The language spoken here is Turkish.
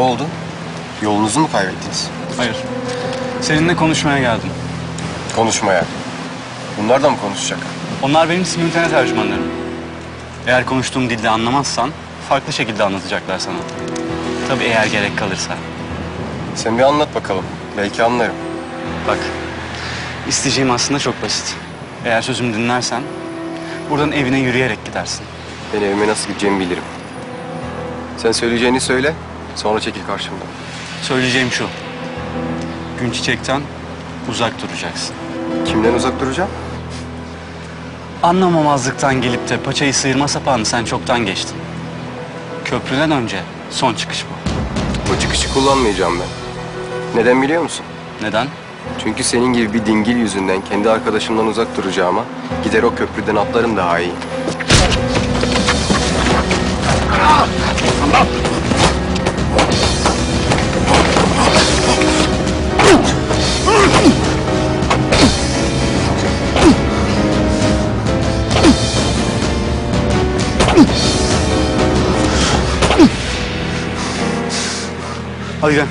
oldu? Yolunuzu mu kaybettiniz? Hayır. Seninle konuşmaya geldim. Konuşmaya. Bunlar da mı konuşacak? Onlar benim simultane tercümanlarım. Eğer konuştuğum dilde anlamazsan farklı şekilde anlatacaklar sana. Tabii eğer gerek kalırsa. Sen bir anlat bakalım. Belki anlarım. Bak, isteyeceğim aslında çok basit. Eğer sözümü dinlersen buradan evine yürüyerek gidersin. Ben evime nasıl gideceğimi bilirim. Sen söyleyeceğini söyle, sonra çekil karşımdan. Söyleyeceğim şu. Gün çiçekten uzak duracaksın. Kimden uzak duracağım? Anlamamazlıktan gelip de paçayı sıyırma sapağını sen çoktan geçtin. Köprüden önce son çıkış bu. Bu çıkışı kullanmayacağım ben. Neden biliyor musun? Neden? Çünkü senin gibi bir dingil yüzünden kendi arkadaşımdan uzak duracağıma gider o köprüden atlarım daha iyi. Hadi gidelim.